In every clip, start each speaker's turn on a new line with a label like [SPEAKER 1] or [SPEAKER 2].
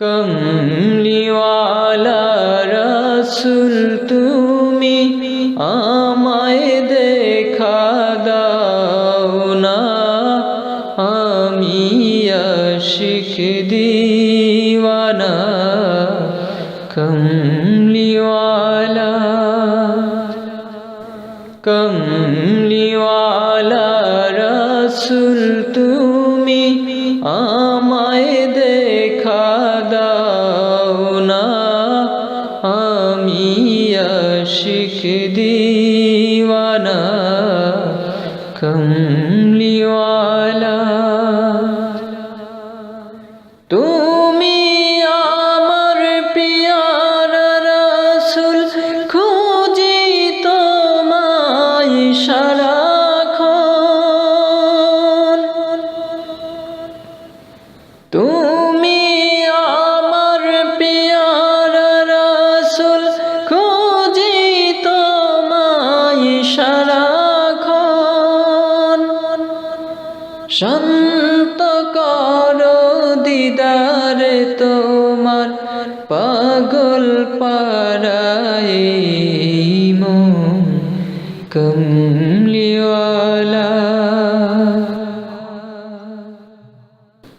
[SPEAKER 1] কমলিওয়ালা রসুল তুমি আমায় দেখা দাও না, আমি আশিক দিওয়ানা। কমলিওয়ালা কমলিওয়ালা রসুল তুমি আমায় কমলিওয়ালা শান্ত করো দিদার তোমার পাগল পারাই কমলিওয়ালা।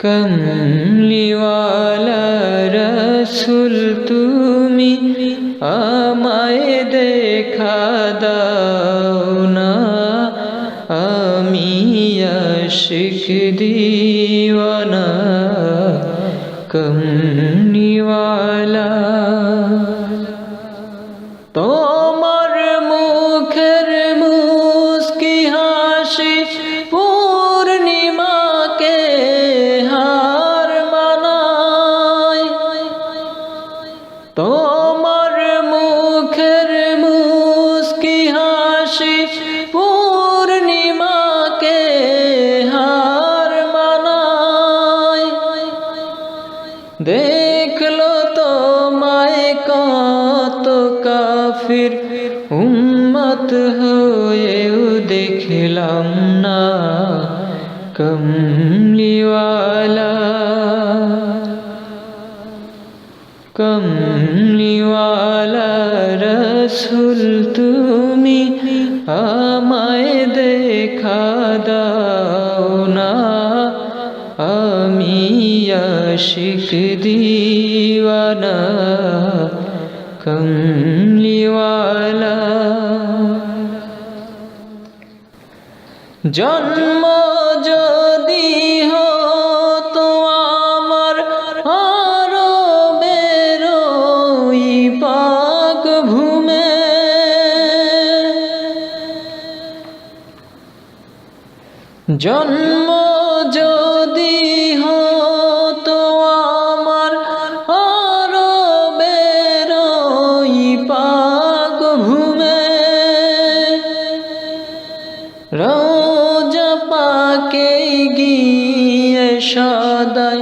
[SPEAKER 1] কমলিওয়ালা রসুল তুমি আমায় দেখা দাও। আশিক কম কমলিওয়ালা কাফির উম্মত হয়েও দেখলাম না, কমলিওয়ালা। কমলিওয়ালা রসুল, তুমি আমায় দেখা দাও না, আমি আশিক দিওয়ানা। জন্ম যদি হতো আমার আরও বেরোই পাক ভূমে। জন্ম পাকে গিয়ে সদাই।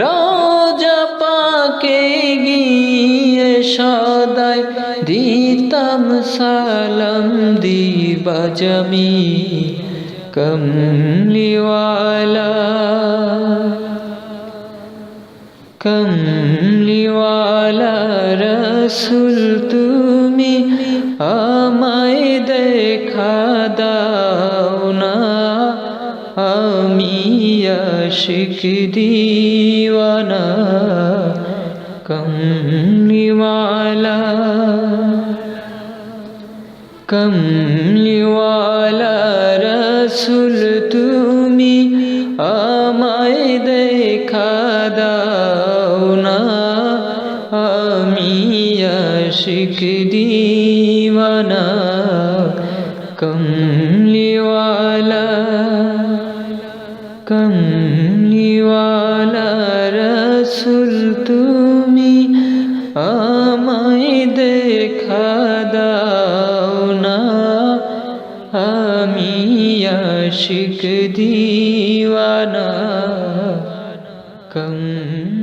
[SPEAKER 1] রোজা পাকে গিয়ে সদাই দিতাম সালাম দিবা জমি কমলিওয়ালা। কমলিওয়ালা রসুল তুমি আমায় দেখা আশিক দিওয়ানা কমলিওয়ালা। কমলিওয়ালা রসুল তুমি আমায় দেখা দাও না। আমি আশিক দিওয়ানা রসুল তুমি আমায় দেখা দাও না। আমি আশিক দিওয়ানা। কমলিওয়ালা